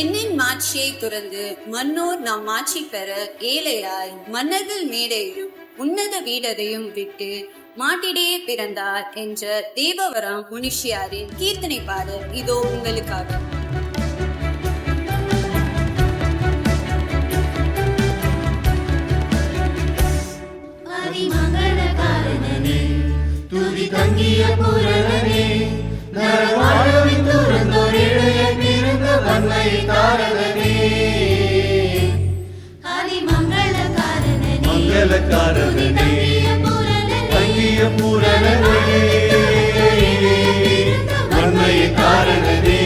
ஆட்சியை துறந்து மன்னோர் நாம் மாட்சி பெற ஏழையாய் மன்னர்கள் மேடையும் உன்னத வீடரையும் விட்டு மாட்டிடையே பிறந்தார் என்ற தேவவரம் முனிஷியாரின் கீர்த்தனை பாடல் இதோ உங்களுக்காக. துதி தங்கிய பூரணனே, துதி தங்கிய பூரணனே, தங்கிய பூரணனே வன்மையை காரணனே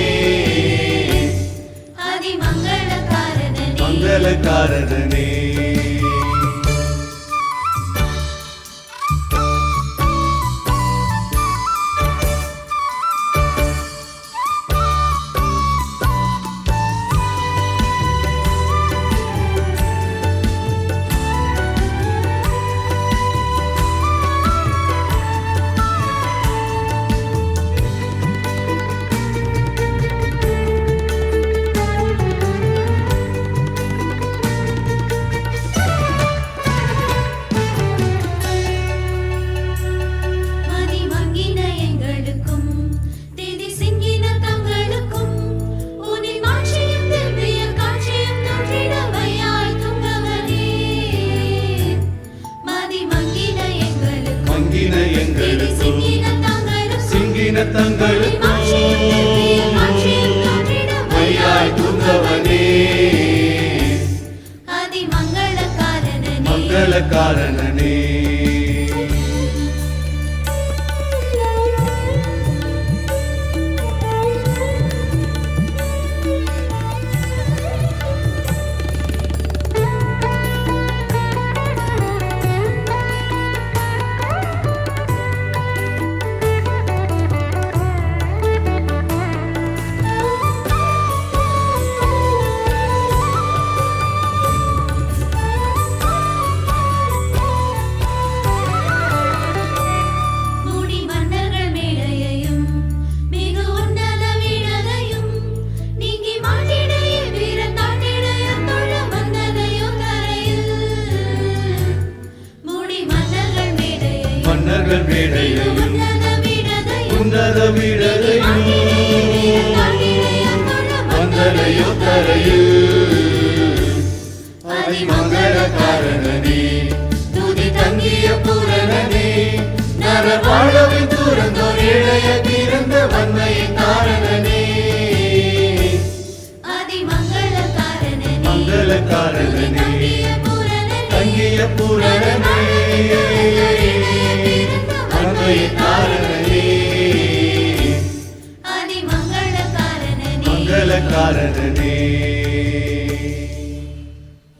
தங்களுக்கும் மையாய் துங்கவனே அதிமங்களகாரனே. மங்களகாரனே மேடையையும் உன்னத வீடதையும் வந்தனையோ தரையில் அதிமங்களகாரனே துதி தங்கிய பூரணனே. நரவாழவின் துறந்தோர் இழைய பிறந்த வன்மையின் காரணனே அதிமங்களகாரனே மங்களகாரனே தங்கிய பூரணனே. உயிர்